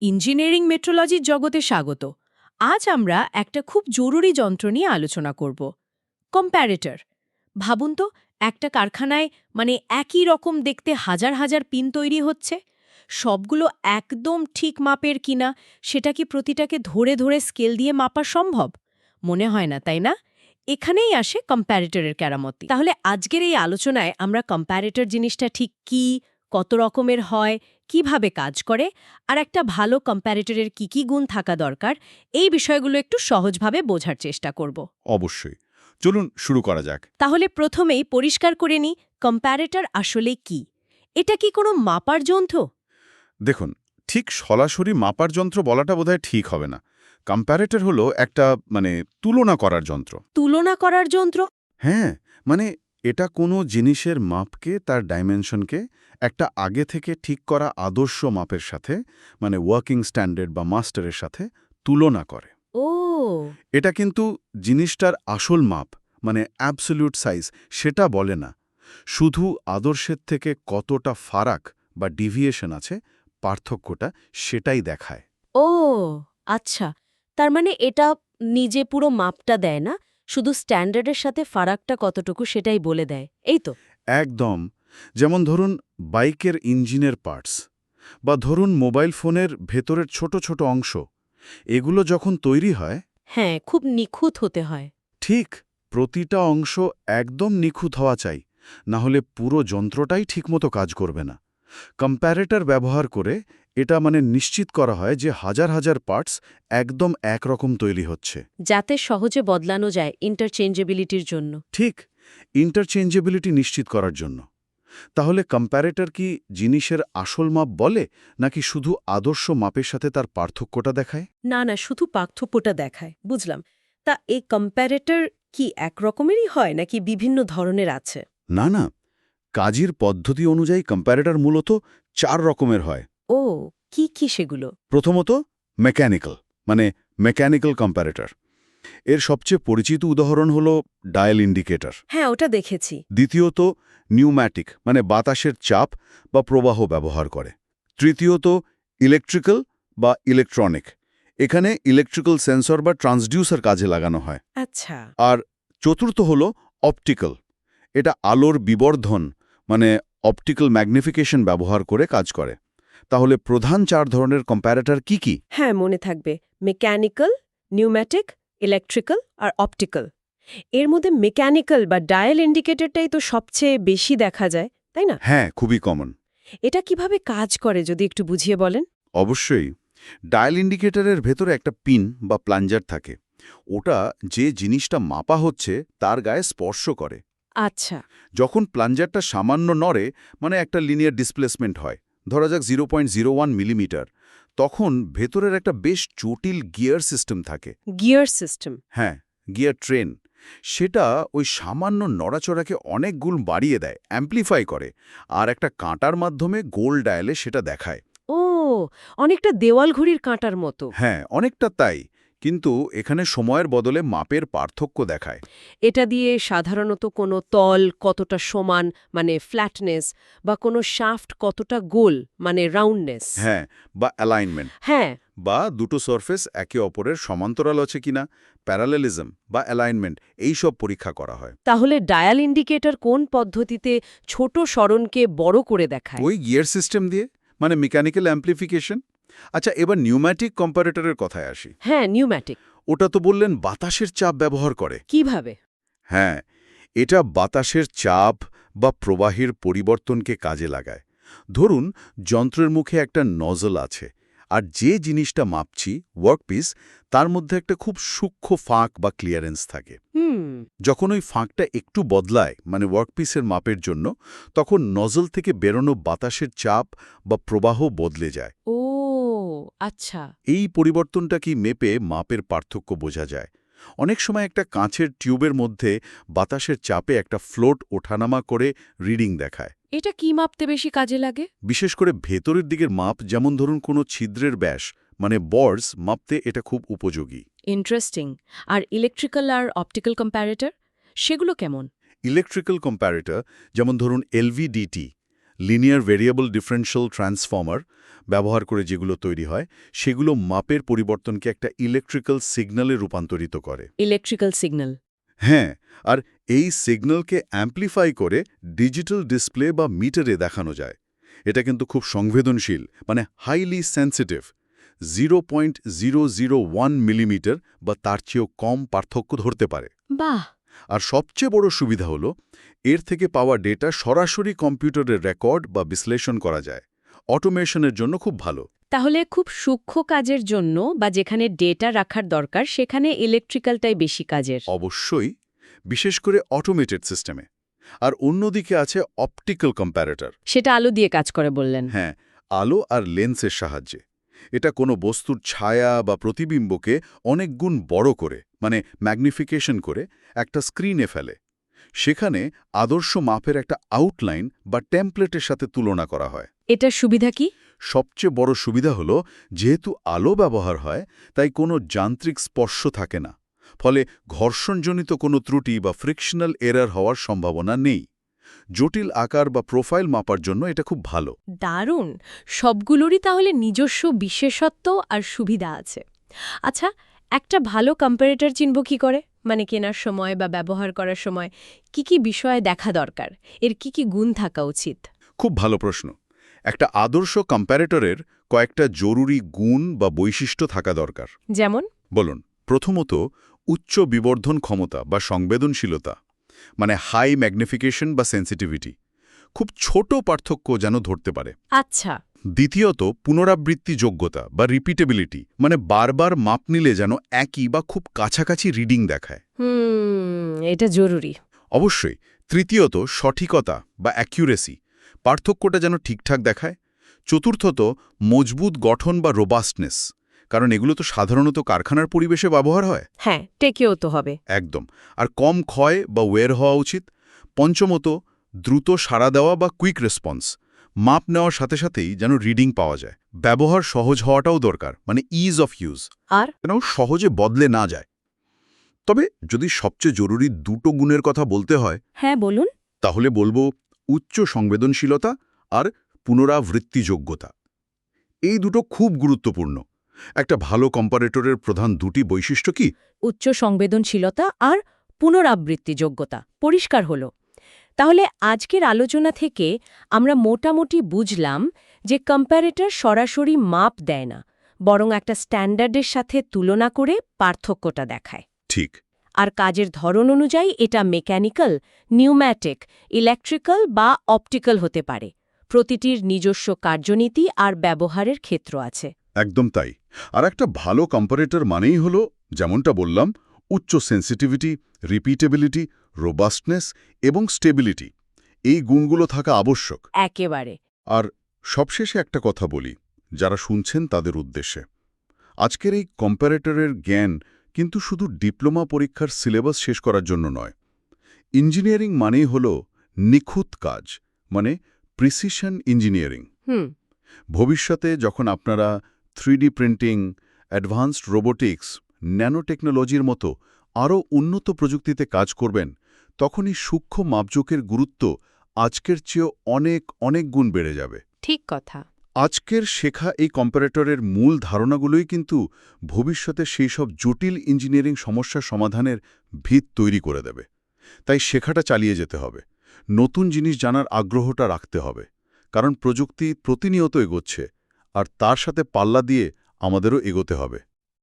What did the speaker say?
Engineering মেট্রোলজির জগতে স্বাগত। আজ আমরা একটা খুব জরুরি যন্ত্র নিয়ে আলোচনা করব। কম্প্যারেটর। ভাবুন তো, একটা কারখানায় মানে একই রকম দেখতে হাজার হাজার পিন তৈরি হচ্ছে। সবগুলো একদম ঠিক মাপের কিনা, সেটা কি প্রতিটাকে ধরে ধরে স্কেল দিয়ে মাপা সম্ভব? মনে হয় না, তাই না? এখানেই আসে কম্প্যারেটরের কেরামতি। তাহলে আজকের এই আলোচনায় আমরা কম্প্যারেটর জিনিসটা ঠিক কি, কত রকমের হয় কীভাবে কাজ করে আর একটা ভালো কম্প্যারেটরের কি কি গুণ থাকা দরকার এই বিষয়গুলো একটু সহজভাবে বোঝার চেষ্টা করব। অবশ্যই। চলুন শুরু করা যাক। তাহলে প্রথমেই পরিষ্কার করে নিই কম্প্যারেটর আসলে কি? এটা কি কোনো মাপার যন্ত্র? দেখুন ঠিক সরাসরি মাপার যন্ত্র বলাটা বোধহয় ঠিক হবে না। কম্প্যারেটর হলো একটা মানে তুলনা করার যন্ত্র। তুলনা করার যন্ত্র? হ্যাঁ মানে এটা কোনো জিনিসের মাপকে তার ডাইমেনশনকে একটা আগে থেকে ঠিক করা আদর্শ মাপের সাথে মানে ওয়ার্কিং স্ট্যান্ডার্ড বা মাস্টারের সাথে তুলনা করে। ও। এটা কিন্তু জিনিসটার আসল মাপ মানে অ্যাবসলিউট সাইজ সেটা বলে না। শুধু আদর্শের থেকে কতটা ফারাক বা ডিভিয়েশন আছে পার্থক্যটা সেটাই দেখায়। ও আচ্ছা। তার মানে এটা নিজে পুরো মাপটা দেয় না? শুধু স্ট্যান্ডার্ডের সাথে ফারাকটা কতটুকু সেটাই বলে দেয় এই তো। একদম। যেমন ধরুন বাইকের ইঞ্জিনের পার্টস বা ধরুন মোবাইল ফোনের ভেতরের ছোট ছোট অংশ এগুলো যখন তৈরি হয় হ্যাঁ খুব নিখুঁত হতে হয়। ঠিক প্রতিটা অংশ একদম নিখুঁত হওয়া চাই না হলে পুরো যন্ত্রটাই ঠিকমতো কাজ করবে না। কম্প্যারেটর ব্যবহার করে এটা মানে নিশ্চিত করা হয় যে হাজার হাজার পার্টস একদম একরকম তৈরি হচ্ছে। যাতে সহজে বদলানো যায় ইন্টারচেঞ্জেবিলিটির জন্য। ঠিক ইন্টারচেঞ্জেবিলিটি নিশ্চিত করার জন্য। তাহলে কম্প্যারেটর কি জিনিসের আসল মাপ বলে নাকি শুধু আদর্শ মাপের সাথে তার পার্থক্যটা দেখায়? না না শুধু পার্থক্যটা দেখায় বুঝলাম। তা এই কম্প্যারেটর কি একরকমেরই হয় নাকি বিভিন্ন ধরনের আছে? না না কাজের পদ্ধতি অনুযায়ী কম্প্যারেটর মূলত চার রকমের হয়। ও কি কি সেগুলো? প্রথমত মেকানিক্যাল মানে মেকানিক্যাল কম্প্যারেটর এর সবচেয়ে পরিচিত উদাহরণ হল ডায়াল ইন্ডিকেটর হ্যাঁ ওটা দেখেছি। দ্বিতীয়ত নিউম্যাটিক মানে বাতাসের চাপ বা প্রবাহ ব্যবহার করে। তৃতীয়ত ইলেকট্রিক্যাল বা ইলেকট্রনিক এখানে ইলেকট্রিক্যাল সেন্সর বা ট্রান্সডিউসার কাজে লাগানো হয়। আচ্ছা। আর চতুর্থ হল অপটিক্যাল এটা আলোর বিবর্ধন মানে অপটিক্যাল ম্যাগনিফিকেশন ব্যবহার করে কাজ করে। তাহলে প্রধান চার ধরনের কম্প্যারেটর কি কি? হ্যাঁ মনে থাকবে। মেকানিক্যাল নিউম্যাটিক ইলেকট্রিক্যাল আর অপটিক্যাল এর মধ্যে মেকানিক্যাল বা ডায়াল ইন্ডিকেটরটাই তো সবচেয়ে বেশি দেখা যায় তাই না? হ্যাঁ খুবই কমন এটা কীভাবে কাজ করে যদি একটু বুঝিয়ে বলেন? অবশ্যই। ডায়াল ইন্ডিকেটরের ভেতরে একটা পিন বা প্লাঞ্জার থাকে। ওটা যে জিনিসটা মাপা হচ্ছে তার গায়ে স্পর্শ করে। আচ্ছা। যখন প্লাঞ্জারটা সামান্য নড়ে মানে একটা লিনিয়ার ডিসপ্লেসমেন্ট হয় ধরা যাক zero point zero one millimetre তখন ভেতরের একটা বেশ জটিল গিয়ার সিস্টেম থাকে। গিয়ার সিস্টেম হ্যাঁ গিয়ার ট্রেন। সেটা ওই সামান্য নড়াচড়াকে অনেক গুণ বাড়িয়ে দেয় অ্যাম্প্লিফাই করে আর একটা কাঁটার মাধ্যমে গোল ডায়ালে সেটা দেখায়। ও অনেকটা দেওয়াল ঘড়ির কাঁটার মতো। হ্যাঁ অনেকটা তাই। কিন্তু এখানে সময়ের বদলে মাপের পার্থক্য দেখায়। এটা দিয়ে সাধারণত কোনো তল কতটা সমান মানে ফ্ল্যাটনেস বা কোনো শাফট কতটা গোল মানে রাউন্ডনেস হ্যাঁ বা অ্যালাইনমেন্ট হ্যাঁ। বা দুটো সারফেস একে অপরের সমান্তরাল আছে কিনা প্যারালেলিজম বা অ্যালাইনমেন্ট এইসব পরীক্ষা করা হয়। তাহলে ডায়াল ইন্ডিকেটর কোন পদ্ধতিতে ছোট সরণকে বড় করে দেখায়? ওই গিয়ার সিস্টেম দিয়ে মানে মেকানিক্যাল অ্যাম্প্লিফিকেশন আচ্ছা এবার নিউম্যাটিক কম্পারেটরের কথায় আসি। হ্যাঁ নিউম্যাটিক ওটা তো বললেন বাতাসের চাপ ব্যবহার করে। কীভাবে? হ্যাঁ এটা বাতাসের চাপ বা প্রবাহের পরিবর্তনকে কাজে লাগায়। ধরুন যন্ত্রের মুখে একটা নজল আছে আর যে জিনিসটা মাপছি ওয়ার্কপিস তার মধ্যে একটা খুব সূক্ষ্ম ফাঁক বা ক্লিয়ারেন্স থাকে। যখন ওই ফাঁকটা একটু বদলায় মানে ওয়ার্কপিসের মাপের জন্য তখন নজল থেকে বেরোনো বাতাসের চাপ বা প্রবাহ বদলে যায়। ও আচ্ছা। এই পরিবর্তনটা কি মেপে মাপের পার্থক্য বোঝা যায়? অনেক সময় একটা কাঁচের টিউবের মধ্যে বাতাসের চাপে একটা ফ্লোট ওঠানামা করে রিডিং দেখায়। এটা কি মাপতে বেশি কাজে লাগে? বিশেষ করে ভেতরের দিকের মাপ যেমন ধরুন কোনো ছিদ্রের ব্যাস মানে বর্ডস মাপতে এটা খুব উপযোগী। ইন্টারেস্টিং। আর ইলেকট্রিক্যাল আর অপটিক্যাল কম্প্যারেটর সেগুলো কেমন? ইলেকট্রিক্যাল কম্প্যারেটর যেমন ধরুন LVDT linear variable differential transformer ব্যবহার করে যেগুলো তৈরি হয় সেগুলো মাপের পরিবর্তনকে একটা ইলেকট্রিক্যাল সিগন্যালে রূপান্তরিত করে। ইলেকট্রিক্যাল সিগন্যাল হ্যাঁ আর এই সিগন্যালকে অ্যাম্প্লিফাই করে ডিজিটাল ডিসপ্লে বা মিটারে দেখানো যায়। এটা কিন্তু খুব সংবেদনশীল মানে highly sensitive zero point zero zero one millimetre বা তার চেয়েও কম পার্থক্য ধরতে পারে। বাহ! আর সবচেয়ে বড় সুবিধা হলো এর থেকে পাওয়া ডেটা সরাসরি কম্পিউটারের রেকর্ড বা বিশ্লেষণ করা যায়। অটোমেশনের জন্য খুব ভালো। তাহলে খুব সূক্ষ্ম কাজের জন্য বা যেখানে ডেটা রাখার দরকার সেখানে ইলেকট্রিক্যালটাই বেশি কাজের। অবশ্যই বিশেষ করে অটোমেটেড সিস্টেমে আর অন্যদিকে আছে অপটিক্যাল কম্প্যারেটর সেটা আলো দিয়ে কাজ করে বললেন। হ্যাঁ আলো আর লেন্সের সাহায্যে। এটা কোনো বস্তুর ছায়া বা প্রতিবিম্বকে অনেক গুণ বড় করে মানে ম্যাগনিফিকেশন করে একটা স্ক্রিনে ফেলে। সেখানে আদর্শ মাপের একটা আউটলাইন বা টেমপ্লেটের সাথে তুলনা করা হয়। এটার সুবিধা কি? সবচেয়ে বড় সুবিধা হলো যেহেতু আলো ব্যবহার হয় তাই কোনো যান্ত্রিক স্পর্শ থাকে না। ফলে ঘর্ষণজনিত কোনো ত্রুটি বা ফ্রিকশনাল এরার হওয়ার সম্ভাবনা নেই। জটিল আকার বা প্রোফাইল মাপার জন্য এটা খুব ভালো। দারুণ! সবগুলোরই তাহলে নিজস্ব বিশেষত্ব আর সুবিধা আছে। আচ্ছা একটা ভালো কম্পারেটর চিনব কি করে? মানে কেনার সময় বা ব্যবহার করার সময় কি কি বিষয়ে দেখা দরকার? এর কি কি গুণ থাকা উচিত? খুব ভালো প্রশ্ন। একটা আদর্শ কম্প্যারেটরের কয়েকটা জরুরি গুণ বা বৈশিষ্ট্য থাকা দরকার। যেমন? বলুন প্রথমত উচ্চ বিবর্ধন ক্ষমতা বা সংবেদনশীলতা। মানে হাই ম্যাগনিফিকেশন বা সেন্সিটিভিটি খুব ছোট পার্থক্য যেন ধরতে পারে। আচ্ছা। দ্বিতীয়ত পুনরাবৃত্তি যোগ্যতা বা রিপিটেবিলিটি মানে বারবার মাপ নিলে যেন একই বা খুব কাছাকাছি রিডিং দেখায়। এটা জরুরি। অবশ্যই তৃতীয়ত সঠিকতা বা অ্যাকিউরেসি পার্থক্যটা যেন ঠিকঠাক দেখায়। চতুর্থত মজবুত গঠন বা রোবাস্টনেস কারণ এগুলো তো সাধারণত কারখানার পরিবেশে ব্যবহার হয়। হ্যাঁ টেকেও তো হবে। একদম। আর কম ক্ষয় বা ওয়ের হওয়া উচিত। পঞ্চমত দ্রুত সাড়া দেওয়া বা কুইক রেসপন্স মাপ নেওয়ার সাথে সাথেই যেন রিডিং পাওয়া যায়। ব্যবহার সহজ হওয়াটাও দরকার মানে ইজ অফ ইউজ আর? যেন সহজে বদলে না যায়। তবে যদি সবচেয়ে জরুরি দুটো গুণের কথা বলতে হয় হ্যাঁ বলুন। তাহলে বলব উচ্চ সংবেদনশীলতা আর পুনরাবৃত্তিযোগ্যতা। এই দুটো খুব গুরুত্বপূর্ণ। একটা ভালো কম্পারেটরের প্রধান দুটি বৈশিষ্ট্য কি? উচ্চ সংবেদনশীলতা আর পুনরাবৃত্তি যোগ্যতা পরিষ্কার হল। তাহলে আজকের আলোচনা থেকে আমরা মোটামুটি বুঝলাম যে কম্প্যারেটর সরাসরি মাপ দেয় না বরং একটা স্ট্যান্ডার্ডের সাথে তুলনা করে পার্থক্যটা দেখায়। ঠিক। আর কাজের ধরন অনুযায়ী এটা মেকানিক্যাল নিউম্যাটিক ইলেকট্রিক্যাল বা অপটিক্যাল হতে পারে। প্রতিটির নিজস্ব কার্যনীতি আর ব্যবহারের ক্ষেত্র আছে। একদম তাই। আর একটা ভালো কম্পারেটর মানেই হলো যেমনটা বললাম উচ্চ সেন্সিটিভিটি রিপিটেবিলিটি রোবাস্টনেস এবং স্টেবিলিটি এই গুণগুলো থাকা আবশ্যক। একেবারে। আর সবশেষে একটা কথা বলি যারা শুনছেন তাদের উদ্দেশ্যে। আজকের এই কম্প্যারেটরের জ্ঞান কিন্তু শুধু ডিপ্লোমা পরীক্ষার সিলেবাস শেষ করার জন্য নয়। ইঞ্জিনিয়ারিং মানেই হল নিখুঁত কাজ মানে প্রিসিশন ইঞ্জিনিয়ারিং হুম। ভবিষ্যতে যখন আপনারা three D printing advanced robotics ন্যানোটেকনোলজির মতো আরও উন্নত প্রযুক্তিতে কাজ করবেন তখনই সূক্ষ্ম মাপজোকের গুরুত্ব আজকের চেয়েও অনেক অনেক গুণ বেড়ে যাবে। ঠিক কথা। আজকের শেখা এই কম্পারেটরের মূল ধারণাগুলোই কিন্তু ভবিষ্যতে সেই সব জটিল ইঞ্জিনিয়ারিং সমস্যা সমাধানের ভিত তৈরি করে দেবে। তাই শেখাটা চালিয়ে যেতে হবে। নতুন জিনিস জানার আগ্রহটা রাখতে হবে। কারণ প্রযুক্তি প্রতিনিয়ত এগোচ্ছে। আর তার সাথে পাল্লা দিয়ে আমাদেরও এগোতে হবে।